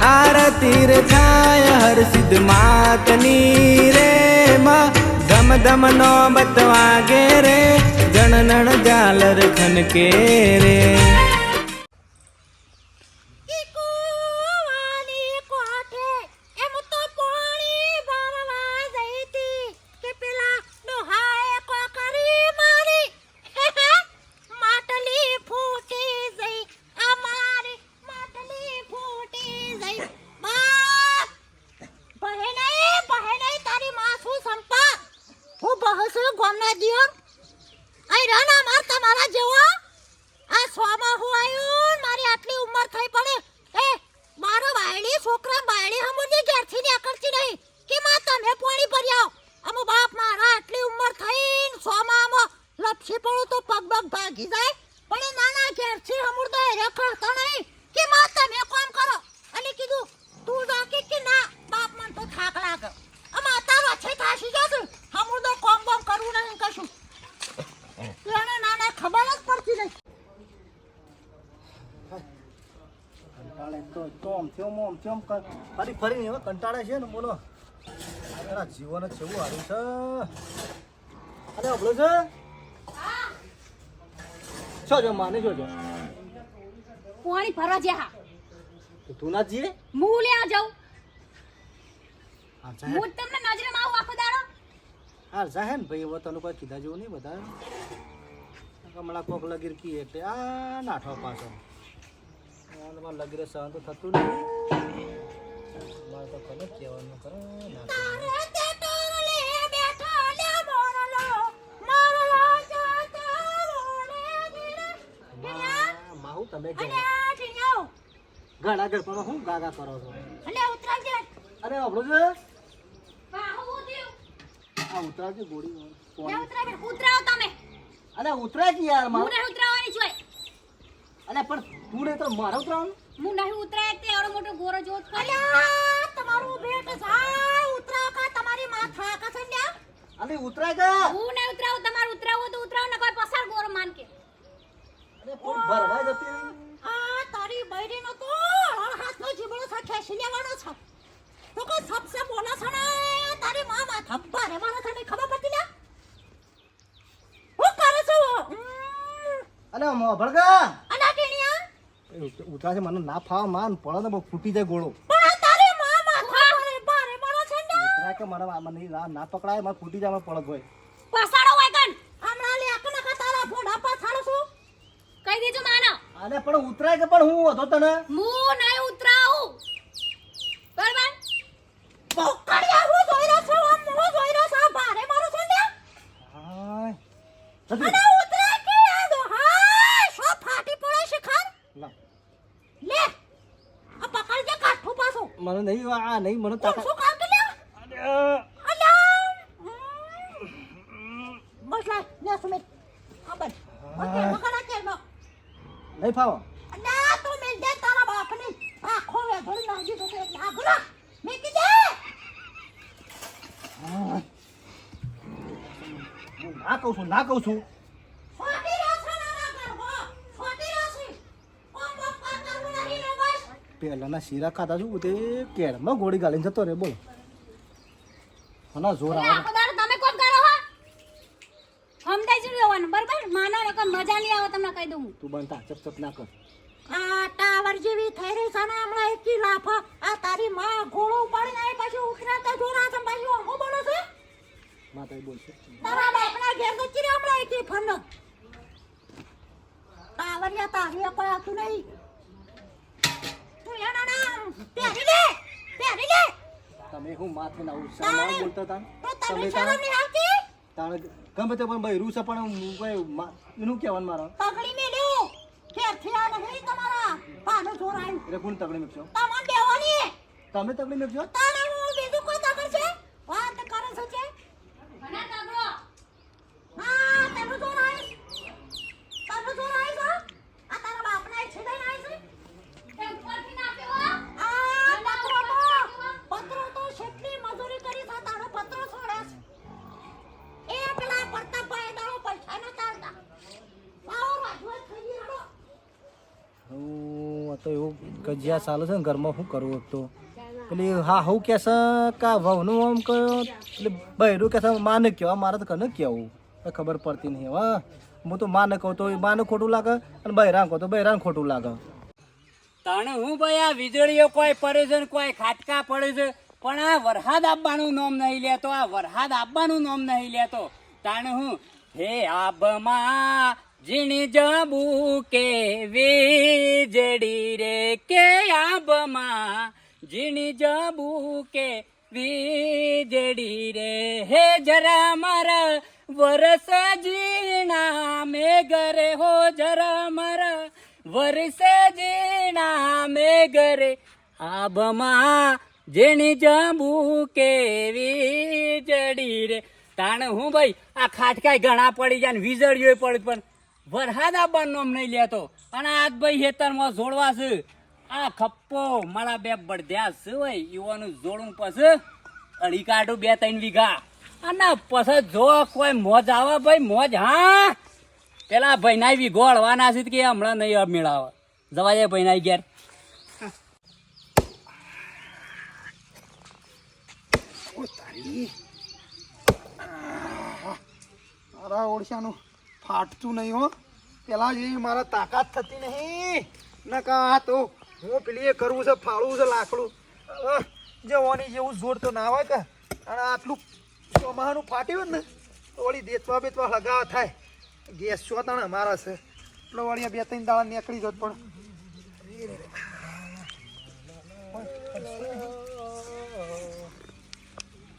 આરતી રે થાય, હર સિદ્ધ માતની રે માં. ધમ ધમ નો બતવાગે રે, જણનણ જાલર ખનકે રે. છોકરા બાયડી હમુજી ઘેરથી નીકળતી નહીં. કે માં તમે પાણી ભરી આવો. અમો બાપ મારા આટલી ઉંમર થઈ સો આમો લપસી પડું તો પગ પગ ભાગી જાય. પણ એ નાના ઘેરથી હમુર તો હેરે કરતો નહીં. કે માં તમે કોમ કરો? અને કીધું તું જા કે કે ના? બાપ મન તો થાક લાગે. અમાર તારો છે થાશી જશે. હમુર તો કોમ બોમ કરવું નહીં કશું. એને નાના ખબર જ પડતી નહીં. કંટાળે તો ચોમ થયો મોમ ચોમ ફરી ફરીને એવા કંટાળે છે ને બોલો. આ જીવન જ કેવું હારું છે. અરે અબળો છે? છો જો માને જોજો પાણી ભરવા જ્યાં તો તું ના જીએ હું લ્યા જાઉં. હા તમને નજરે માં આખો દાડો. હા જાહે ભાઈ હવે તને કોઈ કીધા જેવું નહીં બધા હમણાં કોક લગીર કી એટલે આ નાઠો પાછો. આમાં લગીરે સહન તો થતું નહીં મારે તો ખબર કહેવાનું કરે માહુ તમે ઘણા ઘર પણ હું ગાગા કરો છો? અરે અબળો છે આ ઉતરાવજે ગોળી ઉતરાજે ઉતરાવ તમે. અરે ઉતરાય જ યાર મારે નહીં ઉતરાવાની અરે પણ તું નહીં તો મારે ઉતરાવાનું? હું નહીં ઉતરાય તે એવડો મોટો ગોરો જોત અલ્યા તમારું બેટ જાય ઉતરા કા તમારી માથા કસે લ્યા? અલે ઉતરાય કા હું નહીં ઉતરાવું તમારું ઉતરાવું તો ઉતરાવ ને કોઈ પસાર ગોરો માન કે. અરે પણ ભરવા જતી. આ તારી બૈરીનો તો હાથ નો જીબડો છે ખેંચી લેવાનો છે. તો કોઈ સબસે બોલા છે ને તારી માં માથા ભારે મારે છે ને ખબર પડતી ના હું કરે છે? અલા ટીણિયા ઉતરા છે મને ના ફાવા માન પડે ને ફૂટી જાય ગોળો. કે મારા મને ના પકડાય મારે ફૂટી જાય પડત ભાઈ પસાડો કન હમણાં લે આક નખા તારા ફોડા પાછાડો છું. કહી દેજો માનો. અરે પણ ઉતરાય કે પણ હું હતો તને? હું નહીં ઉતરાવું. બરાબર? પોકડિયા હું જોઈ રહ્યો છું હું જોઈ રહ્યો છું ભારે મારો છે ને. હાય. જતી અને રહે. ઉતરા કે આદો હાય સો ફાટી પડે છે ખર લા. લે આ પકડ જે કાઠું પાછું મને નહીં આ નહીં મને તાકાત શું કામ કે લે અરે, અલ્યા બસ લાય લે સુમિત. આ બસ ઓકે મકડા કે નો નહીં ફાવો. અલ્યા તું મિલ દે તારા બાપની. આ વે ભરી નાખી તો તે લાગલા મેકી દે. હાય. હું ના કહું છું ના કહું છું ફાટી રહ્યો છે નાના ગરબો ફાટી રહ્યો છે કોમ બોમ કા કરવું નહીં ને બસ પહેલાના શીરા ખાતા છું તે કેળમાં ગોળી ગાલીને જતો રે બોલ. હના જોર આવે. તમે કોમ કરો હો. સમજાઈ જ રહેવાનું બરાબર? માનો ને કોઈ મજા નહીં આવે તમને કહી દઉં. તું બનતા ચપ ચપ ના કર. આ ટાવર જેવી થઈ રહી છે ને હમણાં એકી લાફા. આ તારી માં ઘોડો ઉપાડીને આવી પાછી ઉતરાતા જોરા છે પાછી હું બોલો છે. માતા બોલશે તારા બાપના ઘેર તો રહી હમણાં એકી ફરનો. ટાવરિયા તારી કોઈ આવતું નહીં તું એના નામ પહેરી લે પહેરી લે તમે હું માથે ના ઉત્સાહ ના બોલતા તા? તમે શરમ નહીં આવતી? તાણ ગમે તે પણ ભાઈ રૂસ પણ મા- એનું કહેવાનું મારો. પગડી મેલ્યું ઘેરથી આ નહીં તમારા. પાનું જોરાયું એટલે કોણ તગડી મેકશો તમને દેવાની તમે તગડી તારે હું બીજું કોઈ તગડ છે વાત કરે છે છે મને તગડો હા તેનું જોરાય તારું જોરાય છે આ તારા બાપના છે દઈ આઈ છે તે ઉપરથી નાખ્યો આ પત્રો તો પત્રો તો કેટલી મજૂરી કરી છે તારો પત્રો છોડે છે એ પેલા પ્રતાપભાઈ દાડો પૈસા નતા આલતા આવો રાજવત થઈ ગયો હું તો તો એવું કજિયા ચાલે છે ઘરમાં શું કરવું હતું પેલી, હા, હું કે કા વહુનું આમ કયો? એટલે બૈરું કહેશે માને કહેવા મારે તો કને કહેવું? ખબર પડતી નહીં હવે હું તો માને કહું તો માને ખોટું લાગે અને બૈરાન કહું તો બૈરાન ખોટું લાગે. તને હું ભાઈ આ વીજળીઓ કોઈ પડે છે કોઈ ખાટકા પડે છે, પણ આ વરસાદ આપવાનું નામ નહીં લેતો, આ વરસાદ આપવાનું નામ નહીં લેતો. તાણે હું, હે આબમાં જીણી જબુ કે વીજળી રે કે આબમાં જીણી જબુ કે વીજળી રે? હે જરા મારા વરસ જીણા મે ઘરે હો જરા મારા વરસ જીણા મે ઘરે આબમાં જેણી જંબુ કેવી જડી રે? તાણે હું ભાઈ, આ ખાટકાય ઘણા પડી જાય વીજળીઓ પડે પણ. વરસાદ આવવાનું નામ નહીં લેતો અને આજ ભાઈ હેતરમાં જોડવા છે આ ખપ્પો મારા બે બળદ્યા છે ભાઈ યુવાનું જોડું પછી અઢી કાઢું બે ત્રણ વીઘા અને પછી જો કોઈ મોજ આવે ભાઈ મોજ હા પેલા ભાઈના વીઘો ગોળવાના છે કે હમણાં નહીં મેળાવે જવા જાય ભાઈના ઘેર ઓળશાનું ફાટતું નહીં હો. પેલા જેવી મારા તાકાત થતી નહીં. નકા, તો હું પેલી એ કરવું છે, ફાળવું છે, લાકડું. જવાની જેવું જોર તો ના હોય કે. અને આટલું ચોમાહાનું ફાટ્યું ને, તો વળી દેતવા બેતવા લગાવા થાય. ગેસ છો તાણે મારા છે. એટલે વળી બે ત્રણ દાડા નીકળી જોત પણ.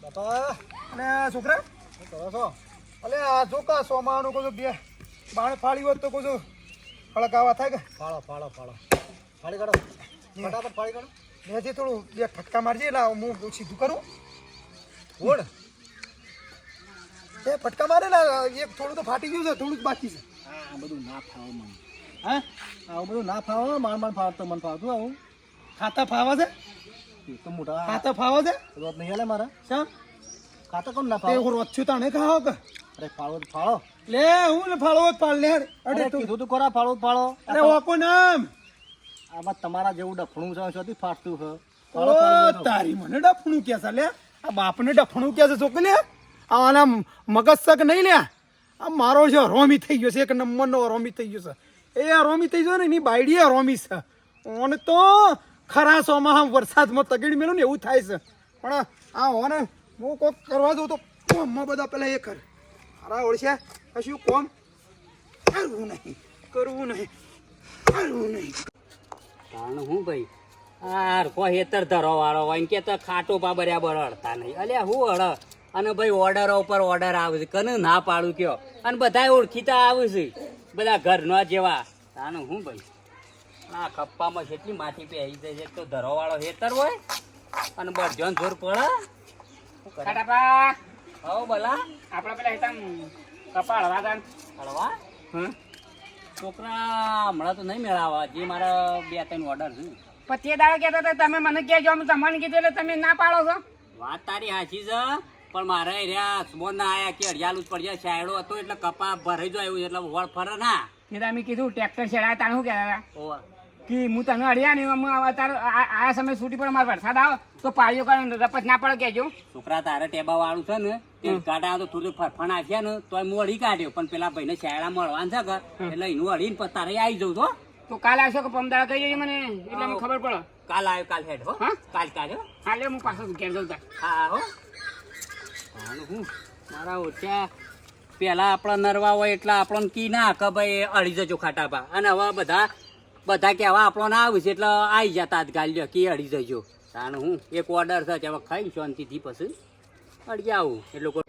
બાપા, અને છોકરા? કરો છો? અલે આ જો કા સોમાનું કહું બે બાણ ફાળી હોત તો કહું છું હળકાવા થાય કે? ફાળો ફાળો ફાળો. ફાળી કાઢો. ફટાફટ ફાળી કાઢો. મેથી થોડું બે ફટકા મારજે એટલે હું સીધું કરું. ઓળ એ ફટકા મારે ને એક થોડું તો ફાટી ગયું છે થોડું જ બાકી છે. આ બધું ના ફાવો મને. હા? આવું બધું ના ફાવો માન માન ફાવતો મને ફાવતું આવું. ખાતા ફાવા છે? તો મોટા ખાતા ફાવા છે? રોજ નહીં હાલે મારા. શા? ખાતા કોણ ના ફાવે? રોજ છું તાણે ખાઓ કે? અરે ફાળો ફાળો. લે હું ને ફાળવો જ ફાળ લે અરે તું તું ખરા ફાળો ફાળો? અરે ઓકો નામ. આમાં તમારા જેવું ડફણું છે ફાટતું છે. ફાળો ફાળો તારી મને ડફણું કે છે લે. આ બાપને ડફણું કે છે છોકરી આના મગજ શક નહીં લે. આ મારો છે રોમી થઈ ગયો છે એક નંબરનો રોમી થઈ ગયો છે. એ રોમી થઈ ગયો ને એની બાયડી રોમી છે. ઓને તો ખરા સોમાં વરસાદમાં તગડી મેલું ને એવું થાય છે. પણ આ ઓને હું કોક કરવા દઉં તો બધા પેલા એ કર. મારા ઓળશે કશું કોમ? કરવું નહીં. કરવું નહીં. કરવું નહીં. કારણ હું ભાઈ? આર કોઈ હેતર ધરો વાળો હોય કે તો ખાટો પા બરાબર અડતા નહીં. અલ્યા હું અડ? અને ભાઈ ઓર્ડર ઉપર ઓર્ડર આવે છે. કને ના પાડું કયો? અને બધા ઓળખીતા આવે છે. બધા ઘરના જેવા. તાનું હું ભાઈ? આ ખપ્પામાં જેટલી માટી પહેરી જાય એક તો ધરો વાળો હેતર હોય અને બધાને જોર પડે. ખાટાપા હવ બલા આપણા પેલા હેતા કપા હળવા તાન. હળવા? હ? છોકરા હમણાં તો નહીં મેળાવા. જે મારા બે ત્રણ ઓર્ડર છે. તે દાડે કહેતા હતા તમે મને કહેજો અમે તમને કીધું એટલે તમે ના પાડો છો. વાત તારી સાચી છે પણ મારે રહ્યા સ્મોન ના આયા કે અડિયાલું જ પડી જાય શાયડો હતો એટલે કપા ભરાઈ જાય એવું એટલે વળ ફરે ના. તો અમે કીધું ટ્રેક્ટર છેડાય તાણ શું કહેતા હતા? કે હું તને અડ્યા નહીં તાર આ આ સમય છૂટી પડે મારે વરસાદ આવે. તો પાળીઓ કરે રપત ના પડે કેજો છોકરા તારે ટેબા વાળું છે ને તે કાઢા તો થોડું ફરફણ આખ્યા ને તો મોડી કાઢ્યો. પણ પેલા ભાઈને શાયડા મળવાનું છે ઘર. એટલે એનું અડીને પછી તારે આવી જવું તો તો કાલ આવશો કે પમદાળ કહી જઈએ મને એટલે મને ખબર પડે. કાલ આવ્યો કાલ હેડ હો. હા? કાલ હાલે હું. પાછો ઘેર જઉં તાર. હા હો. હું? મારા ઓછા પેલા આપણા નરવા હોય એટલે આપણને કી ના કે ભાઈ અડી જજો ખાટાપા અને હવે બધા બધા કહેવા આપણો ના આવ્યું છે એટલે આવી જતા ગાલ્યો કી અડી જજો. તાણ હું. એક ઓર્ડર છે હવે ખાઈ શાંતિથી પછી. અડી આવું એ લોકો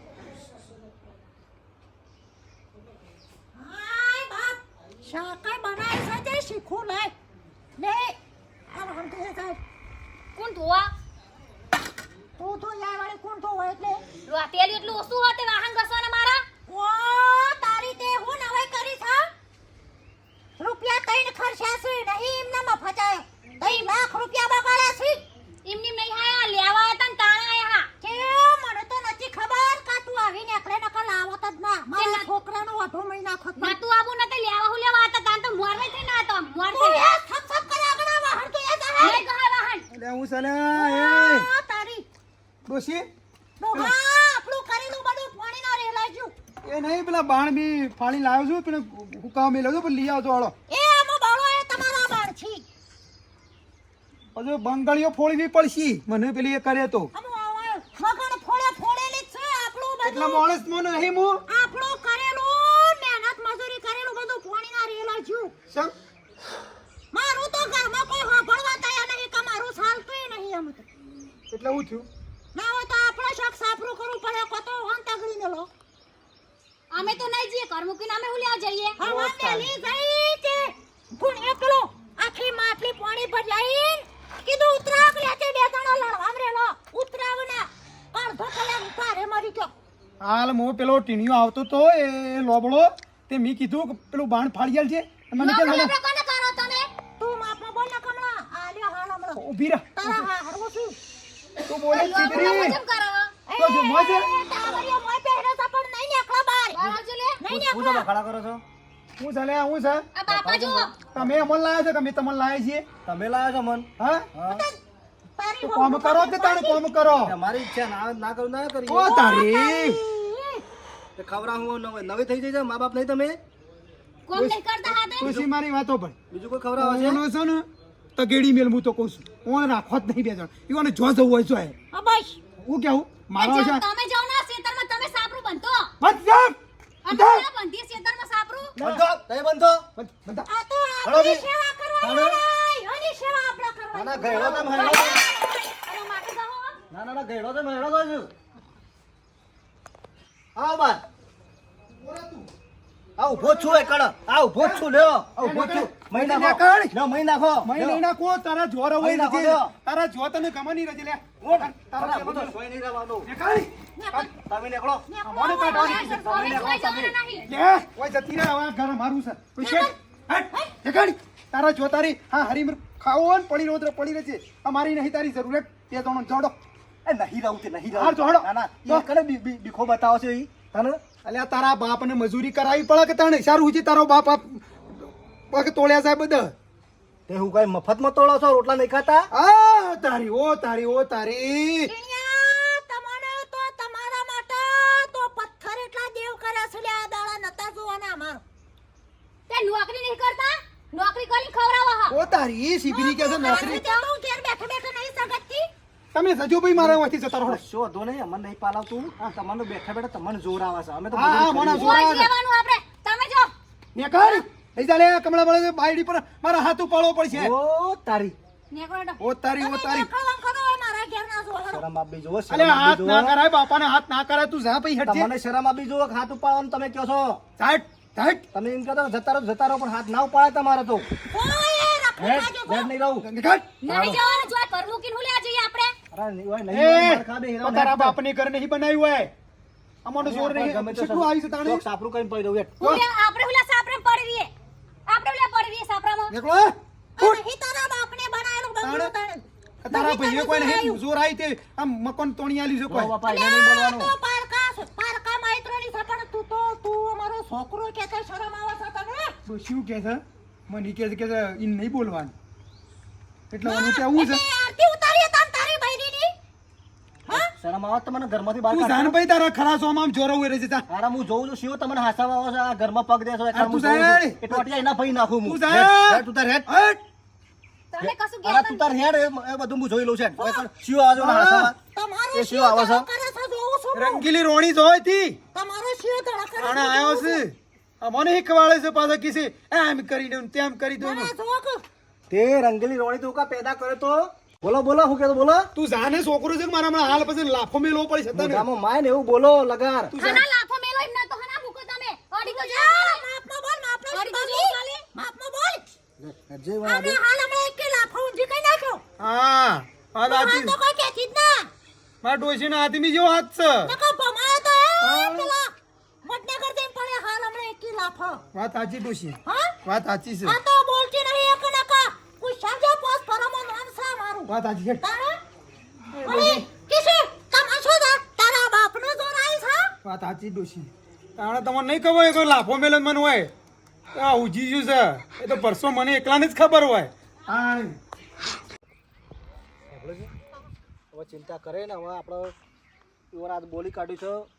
બનાય છે તે શીખું લે લે કોણ ધોવા તું તો યાર વાળી કોણ હોય એટલે? રોટેલી એટલું ઓછું હોતે વાહન ઘસવાના મારા? ઓ તારી તે હું નવાઈ કરી છે રૂપિયા તૈન ખર્ચ્યા છે નહીં એમને મફતાય તઈ લાખ રૂપિયા બગાડ્યા છે. એમની નહીં હા લેવા હતા ને તાણા આયા કે મને તો નથી ખબર કા તું આવી નીકળે નકર લાવત જ ના. મારા છોકરાનો અઢો મહિના ખત ના તું આબુ નતે લેવા હું લેવા હતા તાન તો મોર થઈ ના તો મોર થઈ એ થપ થપ કરે આગળ આવા ચાલ્યા એ આ તારી. ડોશી? ડોહા આપણું કરેલું બધું પાણીના રેલાજ્યું એ નહીં પેલા બાણ બી ફાળી લાવ્યો છું પણ હુકા મેલ્યો છું પણ લઈ આવજો હાલો એ આમાં બાળો એ તમારા બાળ છે હજુ બંગળીઓ ફોડવી પડશે. મને પેલી એ કરે તો. આમાં મગણ ફોડે ફોડેલી જ છે આપણું એટલા માણસ મો નહીં મો. આપણો કરેલું મહેનત મજૂરી કરેલું બધું પાણીના રેલાજ્યું છું. મારું તો ઘરમાં કોઈ સાંભળવા તૈયાર નહીં કે મારું ચાલતું નહીં એમ તો. એટલે હું થયું? ના હોય તો આપણે શાક સાફરું કરવું પડે કો તો તગડી મેલો અમે તો નહીં જઈએ ઘર મૂકીને અમે હું લેવા જઈએ? હવે મેલી ગઈ તે ગુણ એકલો આખી માટલી પાણી પર કીધું ઉતરાગ લેતે બે જણો લડવામ રેલો ઉતરાવ ને અડધો કલાક ઉતારે મરી ગયો હાલ મો પેલો ટીણીયો આવતો તો એ લોબડો તે મી કીધું કે પેલું બાણ ફાડી ગયેલ છે મને કે મને કોને કરો તમે તું માપમાં બોલ ના કમળા આ લ્યો હાલ હમણાં ઊભી રહે તારા હા હરવો છું તું બોલે છીતરી. તો જો મોજે. એ, મોય પહેરે છે પણ નહીં નીકળો બહાર લે નહીં નીકળો ખડા કરો છો હું છે લે હું છે? આ બાપા જો તમે અમન લાયા છો કે અમે તમને લાયા છીએ? તમે લાયા છો મન હા? તો કોમ કરો કે તાણે કોમ કરો? મારી ઈચ્છા ના ના કરું ના કરી ઓ તારી! તે ખવરા હું નવી નવી થઈ જઈ છે મા બાપ નહીં તમે? કોમ નહીં કરતા હાથે? ખુશી મારી વાતો પણ બીજું કોઈ ખવરા છે? ઓનો છે ને ગેડી મેલ હું તો કહું છું. ઓન રાખો જ નહીં બે જણ. ઈઓને જો જવું હોય જો હે હા બસ હું? કેવું મારો છે તમે જાવ ના ખેતરમાં તમે સાપરું બનતો બસ જા! બંધી જા! બંધી? તમે બંધો? બંધ. આ તો આપણી. સેવા કરવાની. એની સેવા આપણે કરવાની ના ગયડો તમે હેડો અને માટે જાઓ ના ના ના ગયડો તમે હેડો તો છું. આવ બાર. આ ઊભો છું એ આ ઊભો છું લ્યો. આ ઊભો છું. મહી નાખો. લ્યો મહી નાખો. મય નાખો. તારા જોર હોય નથી. તારા જો તને ગમા નહીં રજે લે તારા તો- નહીં રહેવાનું. નીકળ. તમે નીકળો. મને કાઢવાની કીધી. તમે કોઈ જવાના લે, ઓય જતી રહે, હવે ઘર મારું છે. કોઈ છે? હટ, નીકળ. તારા જો તારી હા હરીમર ખાવો ને પડી રહો તો પડી રહેજે. અમારી નહીં તારી જરૂરત તે જણો જોડો. એ નહીં રહું તે નહીં હાર રહું તો ના. બી- બીખો બતાવો છે ઈ. તને? અલ્યા તારા બાપને મજૂરી કરાવી પડે કે તને? સારું છે તારો બાપ પગ તોડ્યા સાહેબ બધા. તે હું કઈ મફતમાં તોડો છો રોટલા નહીં ખાતા? આ તારી ઓ તારી ઓ તારી. નોકરી નહીં કરતા? નોકરી કરીને ખવડાવો હા. ઓ તારી શીખરી કે છે નોકરી? તો તું ઘેર બેઠો બેઠો નહીં સગતતી તમે સજો ભાઈ મારા વાંચી જતા રહો. શો દો નહીં અમને નહીં પાલાવતું. તમને બેઠા બેઠા તમને જોર આવે છે. અમે તો હા, હા, મને કરીએ. કોઈ લેવાનું આપણે. તમે જો. નેકર લઈ જા લે કમળા બળે બાયડી પર મારા હાથ ઉપાડવો પડશે. ઓ તારી. ઓ તારી ઓ તારી. કરો. શરમ આપી જુઓ અરે હાથ ના કરાય બાપાને હાથ ના કરાય તું જા ભાઈ હટજે તમને શરમ આપી જુઓ કે હાથ ઉપાડવાનું તમે કહો છો. સાઈડ સાઈડ તમે એમ કહેતા જતા રહો જતા રહો પણ હાથ ના ઉપાડે તમારે તો. તારા ભાઈઓ કોઈ નહીં. જોર આવી તે આમ મકાન તોણી આલી છે કોઈ બાપા એને નહીં અલ્યા, બોલવાનું તો પારકા પારકા મૈત્રોની છે પણ તું તો તું અમારો છોકરો કે તે શરમ આવે છે તને શું કે છે મને કે છે કે છે, ઈ નહીં બોલવાનું એટલે મને કેવું છે એટલે આરતી ઉતારીએ તાર તારી બૈરીની શરમ આવે તો મને ઘરમાંથી બહાર તું. જાણ ભાઈ તારા ખરા સોમાં આમ જોર રહે છે તા. અરે હું જોઉં છું શિવ તમને હાસાવા આવો છે આ ઘરમાં પગ દેશો એટલે હું તું જોઉં છું. જાય. એ ટોટિયા એના ભાઈ નાખું હું તું તાર હેડ. હટ! કશું અરે તું તાર હેડ, એ બધું હું જોઈ લઉં છે શિવ આવો છો હાસાવા. તમારો એ શિવ આવો છે હું. રંગીલી રોણી જોઈ હતી તમારો શિયો ધડા આણે છે આવ્યો છે. આ મને શીખવાડે છે પાછા કિસે એમ કરી દઉં તેમ કરી દઉં તે રંગીલી રોણી તું કા પેદા કર્યો તો? બોલો બોલો શું કહેતો બોલો. તું જાને છોકરો છે કે મારા હમણાં હાલ પછી લાફો મેલો પડી છતા તને? ગામો માય ને એવું બોલો લગાર. તું જા. હના લાફો મેલો એમ ના તો હના મૂકો તમે. અડી તો જા, માપમાં બોલ માપમાં અડી તો બોલ. જો ચાલે બોલ. જે વાળા હાલ હમણાં એક કે લાફો ઊંધી કઈ નાખ્યો હા આ તો તો કોઈ કહેતી જ ના. મારા ડોશીના આદમી જેવો હાથ છે. નકર ભમાયો તો એ પેલા વડનગર જઈને પડે હાલ હમણે એક લાફો. વાત સાચી ડોશી. હા? વાત સાચી છે. આ તો બોલતી નહીં એક નકા. કોઈ સમજો પોસ પરમો નામ છે મારું વાત સાચી છે. તારે? અરે કિસે તમાશો દા તારા બાપનો જોર આવી છે વાત સાચી ડોશી. તાણે તમને નહીં ખબર એ તો લાફો મેલન મન હોય. આ ઉજી ગયું છે. એ તો પરસો મને એકલાને જ ખબર હોય. હા હવે ચિંતા કરે ને હવે આપણે યુવરાજ બોલી કાઢ્યું છે.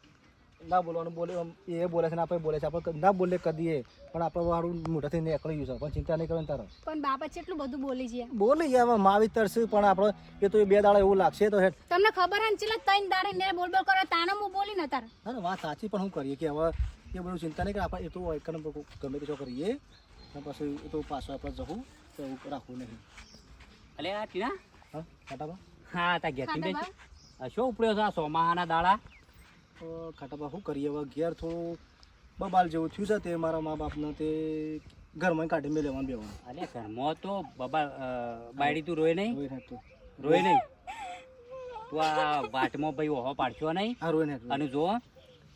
ના બોલવાનું બોલે એ બોલે છે ને આપણે બોલે છે આપણે ના બોલે કદીએ પણ આપણે વાળું મોઢાથી નીકળી ગયું છે. પણ ચિંતા નહીં કરવાની તારે. પણ બાપા એટલું બધું બોલી છે? બોલે હવે માવી તરશે પણ આપણે એ તો એ બે દાડા એવું લાગશે તો હેઠ. તમને ખબર હે ને ચેલા ત્રણ દાડે ને બોલ બોલ કરો તાને હું બોલી ન તાર. ના વાત સાચી પણ શું કરીએ કે હવે એ બધું ચિંતા નહીં કરે આપણે એ તો એકને ગમે તે કરીએ. અને પછી એ તો પાછો આપણે જવું તો એવું રાખવું નહીં. અલે આ ટીના? હા ખાટાબા હા તા ઘેરથી ખાટા શું ઉપડ્યો છે? આ સોમાહાના દાડા? તો ખાટાબા શું કરીએ? હવે ઘેર થોડું બબાલ જેવું થયું છે તે મારા મા બાપને તે ઘરમાં કાઢી મેં લેવાનું બેવાનું અરે ઘરમાં તો બાબા બાયડી તું રોય નહીં? રોય નહીં તું. આ વાટમાં ભાઈ ઓહો પાડશો નહીં? હા નાખતું અને જો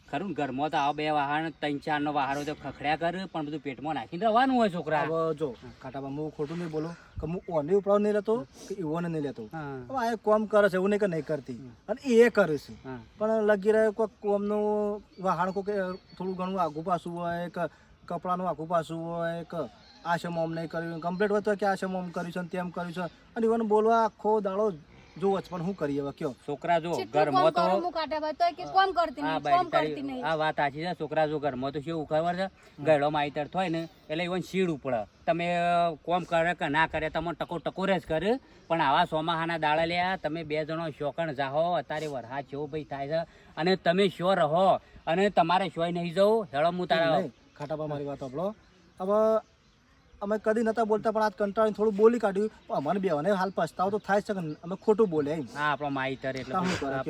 ખરું ને ઘરમાં તો આવો બે વાહન ત્રણ ચાર નો વાહારો તો ખખડ્યા કર પણ બધું પેટમાં નાખીને રવાનું હોય છોકરા. જો ખાટાબા હું ખોટું નહીં બોલો. કે હું ઓને ઉપડાવ નહીં લેતો કે ઈવોને નહીં લેતો. હવે આ કોમ કરે છે એવું નહીં કે નહીં કરતી. અને એ કરે છે. પણ લગી રહે કોઈ કોમનું વહાણ કોઈક થોડું ઘણું આઘું પાછું હોય કે કપડાનું આઘું પાછું હોય કે આ શમ નહીં કર્યું. કમ્પ્લેટ હોય તો કે આ મોમ કર્યું છે તેમ કર્યું છે. અને ઇવન બોલવા આખો દાડો જોવો જ પણ શું કરીએ હવે કયો? છોકરા જો ઘરમાં તો હું કાઢે ભાઈ તોય કે કોમ કરતી નહીં કોમ કરતી નહીં. આ વાત સાચી છે. છોકરા જો ઘરમાં તો શું ખબર છે? ગયડો માઈતર થાય ને એટલે ઈવન શીડ ઉપડે. તમે કોમ કરે કે ના કરે તમને ટકો ટકોરે જ કરે. પણ આવા સોમાહાના દાડા લ્યા તમે બે જણો શોકણ જાહો અત્યારે વરહા જેવો ભાઈ થાય છે. અને તમે શો રહો અને તમારે શોય નહીં જવું. હેળો હું તારા ખાટાપા મારી વાત આપણો હવે અમે કદી નતા બોલતા પણ આજ કંટાળીને થોડું બોલી કાઢ્યું. પણ અમને બેવાને હાલ પસ્તાવ તો થાય છે કે અમે ખોટું બોલે એમ. હા આપણો માઈતર એટલે?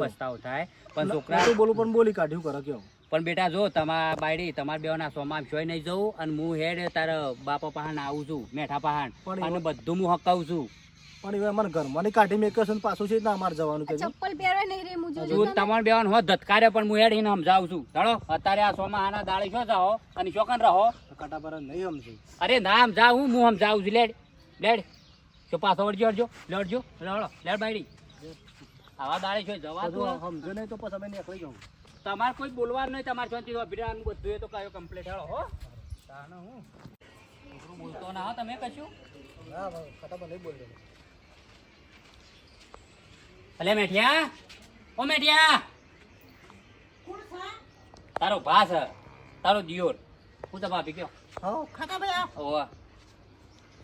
પસ્તાવ થાય. પણ છોકરા બોલું પણ બોલી કાઢ્યું કરે કયો? પણ બેટા જો તમારા બાયડી તમારા બેના સોમાં જોઈ નહીં જવું અને હું હેડ તારા બાપા પહાણ આવું છું મેઠા પહાણ પણ અને બધું હું હકાવું છું. પણ એ અમારા ઘરમાં ની કાઢી મેં છે ને પાછું છે ના અમારે જવાનું કે ચપ્પલ પહેરવા નહીં રે મુજો તું તમારે બેવાન હો ધતકારે પણ હું હેડીને સમજાવું છું. ચાલો અત્યારે આ સોમાં આના દાળી છો જાઓ અને ચોકન રહો. કાંટા પર નહીં સમજે અરે ના સમજાવું હું હું સમજાવું છું. લેડ લેડ. જો પાછો વળજો વળજો લડજો લડો. લેડ બાયડી. આવા દાડે છો જવા દો સમજે નહીં તો પછી અમે નીકળી જાઉં. તમારે કોઈ બોલવાનું નહીં તમારે શાંતિ અભિરાન બધું એ તો કયો કમ્પ્લીટ હેળો હો. તાનો હું છોકરું બોલતો ના હો તમે કશું? ના કાંટા પર નહીં બોલતો. અલે મેઠિયા ઓ મેઠિયા. તારો ભાસ તારો દિયોર. હું તો ભાભી કયો હા ખાતા ભાઈ ઓવા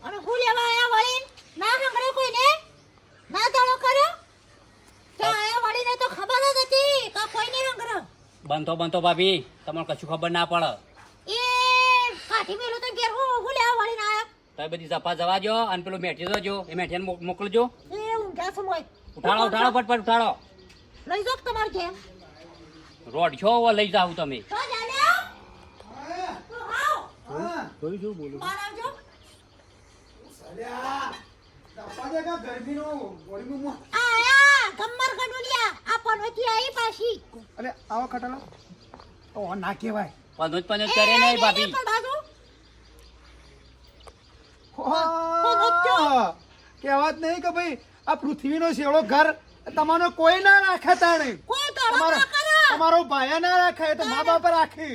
અને હું લેવા આયા વળી ના સાંભળ્યો કોઈને? ના દાડો કર્યો તો આયા વળીને તો ખબર જ હતી કે કોઈ નહીં સાંભળ્યો બનતો બનતો ભાભી તમને કશું ખબર ના પડે. એ કાઠી મેલો તો ઘેર હું હું લેવા વળીને આયો? તો બધી જપા જવા જો અને પેલું મેઠી જો એ મેઠીને મોક- મોકલજો. એ ઊંઘ્યા છે મોય. ઉઠાડો ઉઠાડો ફટફટ ઉઠાડો. લઈ જાવ તમારે ઘેર? રોડ છો લઈ જાવ તમે. તું આવ જોયું શું બોલું બહાર આવજો ગરમીનો આયા ગમ્મર ગડુલિયા આ પનોતી આવી પાછી અરે આવો ખટાલો ઓ ના કહેવાય પંદોજ પંદોજ કરે નહીં ભાભી! કહેવાત નહીં કે ભાઈ આ પૃથ્વીનો શેળો ઘર તમારો કોઈ ના રાખે તાણે કોઈ તમારો ના ભાયા ના રાખે તો મા બાપ રાખે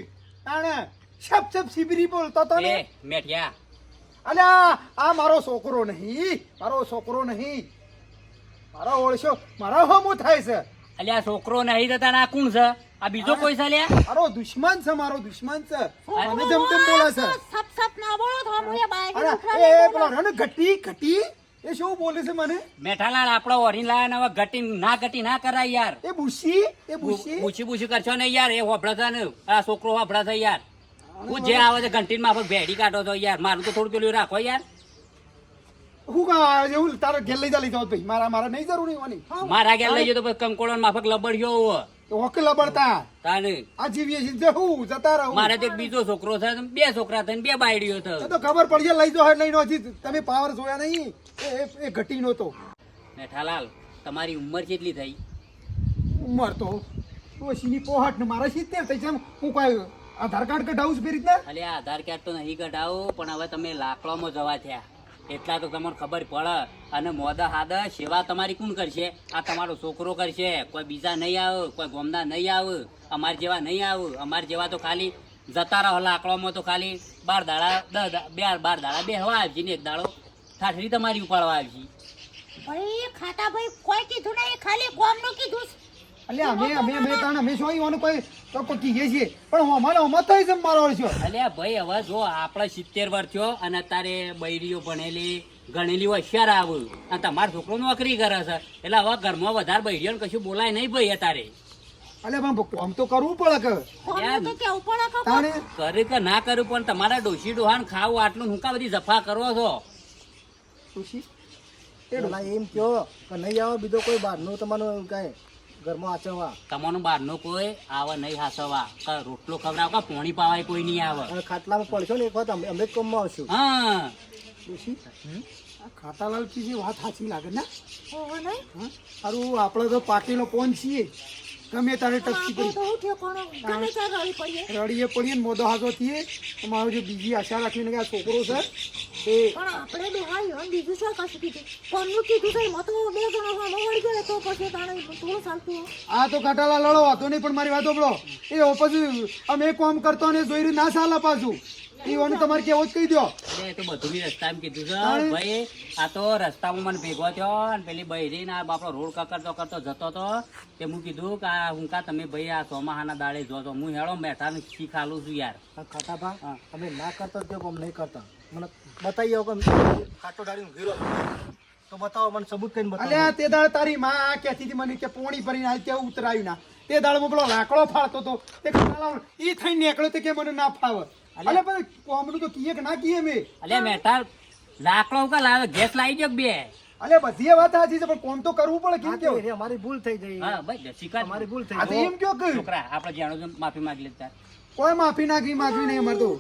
તાણે શપ શપ શિબરી બોલતો તો ને? મેઠિયા. અલ્યા આ મારો છોકરો નહીં મારો છોકરો નહીં. મારો ઓળશો મારો હમું થાય છે. અલ્યા છોકરો નહીં જતા ના કોણ છે? આ બીજો કોઈ છે લ્યા? મારો દુશ્મન છે મારો દુશ્મન છે. મને જેમ તેમ બોલે છે. સપ સપ ના બોલો તો હું એ બાય એ પેલો રન ઘટી ઘટી. એ શું બોલે છે મને? મેઠાલાલ આપણો ઓઢીને લાયા હવે ઘટી ના ઘટી ના કરાય યાર. એ બુશી એ બુશી પૂછી પૂછી કરશો ને યાર એ હોભળા છે ને આ છોકરો હોભળા છે યાર. હું જે આવે છે ઘંટી માં ભેડી કાઢો છો યાર. મારું તો થોડું પેલું રાખો યાર. હું કા એવું તારો ઘેર લઈ જા ભાઈ મારા મારા નહીં જરૂરી મારા ઘેર લઈ ગયો તો પછી કંકોળો માફક લબડ્યો. તો લબડતા? તાને. આ જીવીએ છીએ જહું જતા રહું. મારે તો એક બીજો છોકરો છે બે છોકરા થઈને બે બાયડીઓ એ તો ખબર પડશે લઈ જાઓ લઈ નો તમે પાવર જોયા નહીં. એ ઘટી નો તો. મેઠાલાલ તમારી ઉંમર કેટલી થઈ? ઉંમર તો ડોશીની પોહટ ને મારા સિત્તેર થઈ છે હું કોઈ આધાર કાર્ડ કઢાવું છે ફેરી રીતના? અલે આધાર કાર્ડ તો નહીં કઢાવું પણ હવે તમે લાકડામાં જવા થયા. એટલા તો તમને ખબર પડે. અને મોદા હાદા સેવા તમારી કોણ કરશે? આ તમારો છોકરો કરશે. કોઈ બીજા નહીં આવે કોઈ ગોમના નહીં આવે અમાર જેવા નહીં આવે. અમાર જેવા તો ખાલી જતા રહો લાકડામાં તો ખાલી બાર દાડા દસ બે બાર દાડા બેહવા આવશે ને એક દાડો. ઠાઠરી તમારી ઉપાડવા આવશે ભાઈ ખાતા ભાઈ કોઈ કીધું નહીં ખાલી ખાલી કોમનું કીધું. અલ્યા અમે અમે અમે તાણ અમે શું ઈવાનું કોઈ? તો છીએ. પણ અમારે અમાર તો છે મારો છો. અલ્યા ભાઈ હવે જો આપણે સિત્તેર વર્ષ થયો અને અત્યારે બૈરીઓ ભણેલી ગણેલી હોશિયાર આવું. અને તમારો છોકરો નોકરી કરે છે. એટલે હવે ઘરમાં વધારે બૈરીઓને કશું બોલાય નહીં ભાઈ અત્યારે. અલ્યા પણ આમ તો કરવું પડે કે? તાણે કરે કે ના કરું પણ તમારા ડોશી ડોહાન ખાવું આટલું હું કા બધી જફા કરો છો? પેલા એમ કયો કે નહીં આવો બીજો કોઈ બહારનું તમારો કાંઈ? ઘરમાં આચરવા તમારું બહારનો કોઈ આવે નહીં હાસવા. કે રોટલો ખવડાવ કે પોણી પાવાય કોઈ નહીં આવે. ખાટલામાં પડશો ને એક વાત અમે અમે જ કોમમાં આવશું. હા. આ કી વાત સાચી લાગે ને? સારું આપણે તો પાટીનો પોન છીએ. ગમે તારે ટચી કરી. રડીએ પડીએ મોદો હાથો થઈએ. મારો જે બીજી આશા રાખીને કે આ છોકરો છે એ પણ આપણે ડોહાઈ અને બીજું શું કશું કીધું? કોમનું કીધું છે એમાં બે જણા સામે વળી ગયો તો પછી તાણે થોડું ચાલતું આ તો કાટાલા લડો વાતો નહીં પણ મારી વાત સાંભળો. એ પછી અમે કોમ કરતો ને જોઈ ના સાલા પાછું. એ વાનું તમારે કેવો જ કહી દો એ તો બધું બી રસ્તામાં કીધું છે. ભાઈ આ તો રસ્તામાં મને ભેગો થયો અને પેલી બૈરી ના બાપડો રોડ કકરતો કરતો જતો તો. તે હું કીધું કે આ હું કા તમે ભાઈ આ ચોમાહાના દાડે જો તો હું હેળો મેઠાને શીખાલું છું યાર. ખાટાભા હા. ના કરતો જ કોમ નહીં કરતા. મને બતાવી આવો કે કાટો ડાળીનો ઘેરો તો બતાવો મને સબૂત કરીને બતાવો. અલ્યા તે દાળ તારી માં આ કહેતી હતી મને કે પોણી ભરીને આવી ત્યાં ઉતરાયું ના. તે દાડમાં પેલો લાકડો ફાળતો તો. તે કાટાલા ઈ થઈને નીકળ્યો તે કે મને ના ફાવે. અલ્યા. પણ કોમનું તો કીએ કે ના કીએ મેં અલ્યા મેઠા લાકડો કા લાવે ગેસ લાવી દો બે? અલે બધી એ વાત સાચી છે પણ કોમ તો કરવું પડે કેમ કે અમારી ભૂલ થઈ ગઈ. હા ભાઈ શિકાર અમારી ભૂલ થઈ ગઈ. એમ કયો કે? છોકરા આપણે જાણો છો માફી માંગી લેતા કોઈ માફી નાખી માગવી નહીં અમાર તો.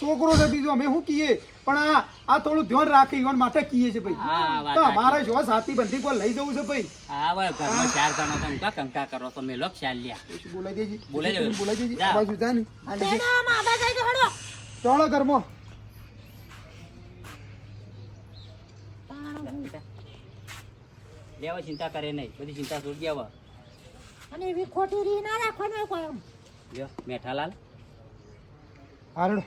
છોકરો છે બીજો અમે શું કીએ? પણ આ આ થોડું ધ્યાન રાખી ઈવન માટે કીએ છે ભાઈ. તો અમારે જો સાથી બંધી કોઈ લઈ જવું છે ભાઈ. હા ભાઈ ઘરમાં ચાર જણો તો કંકા કંકા કરો તો મેલો ખ્યાલ લ્યા. બોલાઈ દેજી? બોલાઈ દેજી. બોલાઈ દેજી. આ બાજુ જા ને આ લીધે. તેના જાય તો હડો ચાલો ઘરમાં. લેવા ચિંતા કરે નહીં. બધી ચિંતા છોડી દેવા અને એવી ખોટી રી ના રાખવાનું કોઈ મેઠાલાલ. હારડો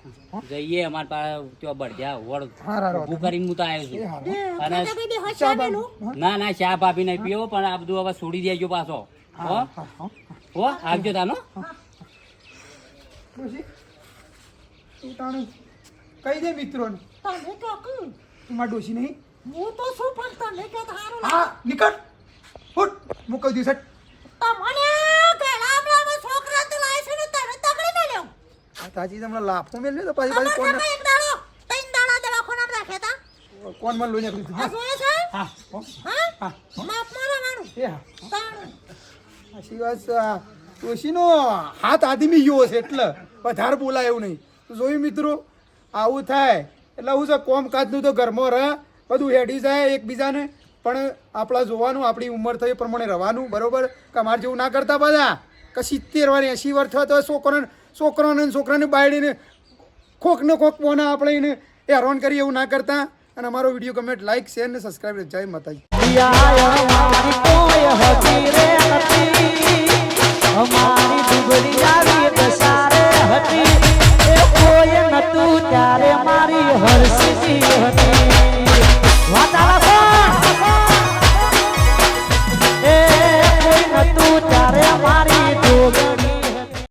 જઈએ અમાર પાસે ત્યાં બળજા વડ હા ઊભું કરીને હું તો આવ્યો છું. અને. ના ના ચા ભાભી નહીં પીવો પણ આ બધું હવે છોડી દેજો પાછો. હો હા? આવજો તાનો. કહી દે મિત્રો મારી ડોશી નહીં. હું તો શું પણ તમે કે તારું હા નીકળ. ફૂટ કહી દઈશ તમને ગામડામાં છોકરા તો લાય છે ને તને તગડી મેલ્યો. આ તાજી તમને લાફો મેલ તો પાછી પાછી કોણ એક દાડો ત્રણ દાડા દવાખાનામાં રાખ્યા તા? કોણ મને લોહી નાખ્યું આ જોયે છે? હા હો. હા? હા માપમાં રહેવાનું. એ હા વાત આ હાથ આદમી ગયો છે એટલે વધારે બોલાય એવું નહીં તું જોયું મિત્રો આવું થાય એટલે હું છે કોમ કાજનું તો ઘરમાં રહે બધું હેડી જાય એકબીજાને પણ આપણા જોવાનું આપણી ઉંમર થઈ પ્રમાણે રહેવાનું બરોબર કે જેવું ના કરતા બધા કે સિત્તેર વાર એંસી વર્ષ થયો તો છોકરાને છોકરાને છોકરાને બાયડીને ખોક ને ખોક પોના આપણે એને હેરાન કરીએ એવું ના કરતા. અને અમારો વીડિયો કમેન્ટ લાઈક શેર ને સબસ્ક્રાઈબ જય માતાજી. ત્યારે મારી હરસી હતી.